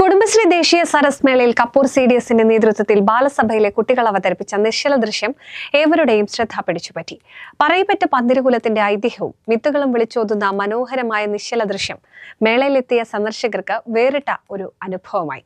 കുടുംബശ്രീ ദേശീയ സരസ് മേളയിൽ Kapoor C D എസിന്റെ നേതൃത്വത്തിൽ ബാലസഭയിലെ കുട്ടികൾ അവതരിപ്പിച്ച നിശ്ചല ദൃശ്യം ഏവരുടെയും ശ്രദ്ധ പിടിച്ചുപറ്റി. പറയപ്പെട്ട പന്തിരുകുലത്തിന്റെ ഐതിഹ്യവും മിത്തുകളും വിളിച്ചോതുന്ന മനോഹരമായ നിശ്ചല ദൃശ്യം മേളയിലെത്തിയ സന്ദർശകർക്ക് വേറിട്ട ഒരു അനുഭവമായി.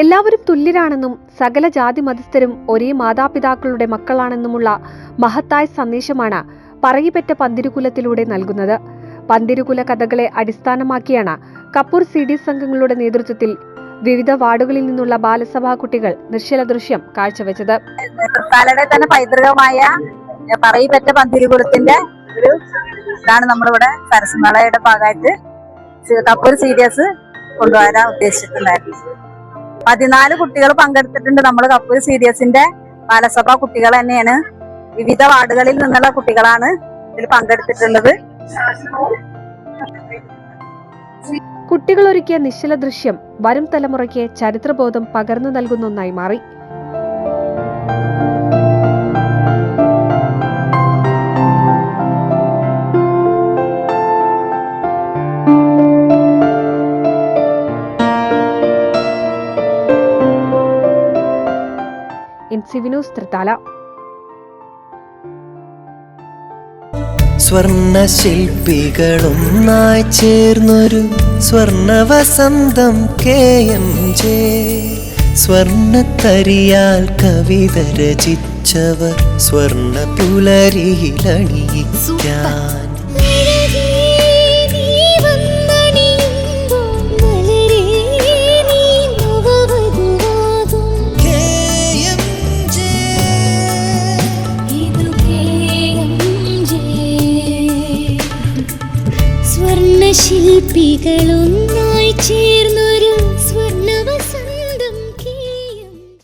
എല്ലാവരും തുല്യരാണെന്നും സകല ജാതി മതസ്ഥരും ഒരേ മാതാപിതാക്കളുടെ മക്കളാണെന്നുമുള്ള മഹത്തായ സന്ദേശമാണ് പറയിപ്പറ്റ പന്തിരുകുലത്തിലൂടെ നൽകുന്നത്. പന്തിരുകുല കഥകളെ അടിസ്ഥാനമാക്കിയാണ് കപ്പൂർ സി ഡി സംഘങ്ങളുടെ നേതൃത്വത്തിൽ വിവിധ വാർഡുകളിൽ നിന്നുള്ള ബാലസഭാ കുട്ടികൾ നിശ്ചല ദൃശ്യം കാഴ്ചവെച്ചത്. തൃത്താലയുടെ തന്നെ പൈതൃകമായ പറയിപ്പറ്റ പന്തിരുകുലത്തിന്റെ ഒരു ഇതാണ് നമ്മളിവിടെ സരസ്മേളയുടെ ഭാഗമായിട്ട് കപ്പൂർ സീരിയസ് കൊണ്ടുവരാൻ ഉദ്ദേശിച്ചിട്ടുണ്ടായിരുന്നു പതിനാല് കുട്ടികൾ പങ്കെടുത്തിട്ടുണ്ട്. നമ്മൾ കപ്പൂർ സീരിയസിന്റെ ബാലസഭ കുട്ടികൾ തന്നെയാണ്. വിവിധ വാർഡുകളിൽ നിന്നുള്ള കുട്ടികളാണ് ഇതിൽ പങ്കെടുത്തിട്ടുള്ളത്. കുട്ടികൾ ഒരുക്കിയ നിശ്ചല ദൃശ്യം വരും തലമുറയ്ക്ക് ചരിത്രബോധം പകർന്നു നൽകുന്ന ഒന്നായി മാറി. ഇൻസിവിനൂസ് തൃത്താല. സ്വർണ ശില്പികളൊന്നായി ചേർന്നൊരു സ്വർണ വസന്തം കെ. എം. ജെ. സ്വർണത്തരിയാൽ കവിത രചിച്ചവർ സ്വർണ സ്വർണശില്പികളൊന്നായി ചേർ